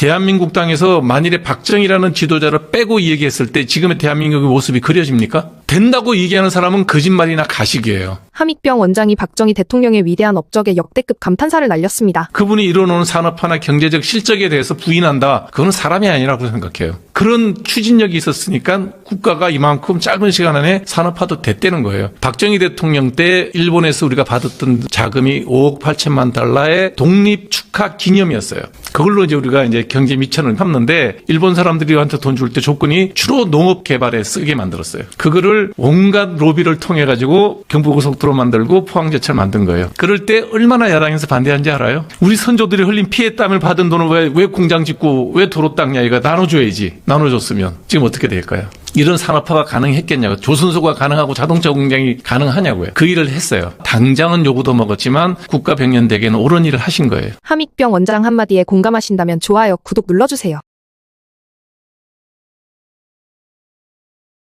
대한민국 땅에서 만일에 박정희라는 지도자를 빼고 얘기했을 때 지금의 대한민국의 모습이 그려집니까? 된다고 얘기하는 사람은 거짓말이나 가식이에요. 함익병 원장이 박정희 대통령의 위대한 업적에 역대급 감탄사를 날렸습니다. 그분이 이뤄놓은 산업화나 경제적 실적에 대해서 부인한다. 그건 사람이 아니라고 생각해요. 그런 추진력이 있었으니까 국가가 이만큼 짧은 시간 안에 산업화도 됐다는 거예요. 박정희 대통령 때 일본에서 우리가 받았던 자금이 5억 8천만 달러의 독립 축하 기념이었어요. 그걸로 이제 우리가 이제 경제 미천을 삼는데 일본 사람들이 한테 돈 줄 때 조건이 주로 농업 개발에 쓰게 만들었어요. 그거를 온갖 로비를 통해 가지고 경부고속도로 만들고 포항제철 만든 거예요. 그럴 때 얼마나 야당에서 반대한지 알아요? 우리 선조들이 흘린 피해 땀을 받은 돈을 왜, 왜 공장 짓고 왜 도로 닦냐 이거 나눠줘야지. 나눠줬으면 지금 어떻게 될까요? 이런 산업화가 가능했겠냐고. 조선소가 가능하고 자동차 공장이 가능하냐고요. 그 일을 했어요. 당장은 요구도 먹었지만 국가 백년대계는 옳은 일을 하신 거예요. 함익병 원장 한마디에 공감하신다면 좋아요, 구독 눌러주세요.